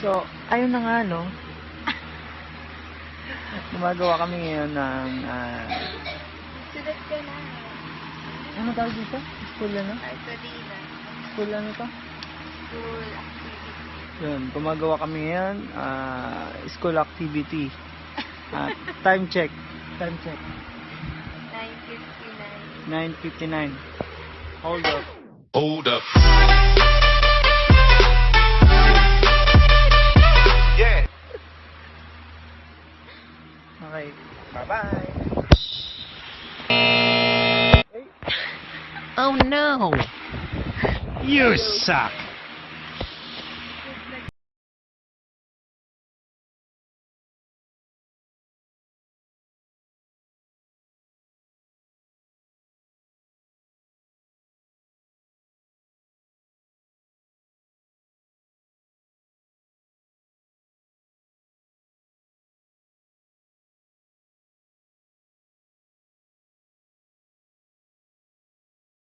So, ayun na nga, no? Gumagawa kami ngayon ng, Sulat ka na. ano tawag dito? School ano? Arsolina. School ano to? School activity. Yun, gumagawa kami ngayon, ah, school activity. Ah, time check. Time check. 959. 9.59. Hold up. Hold up. Okay. Bye-bye. Oh no! You suck!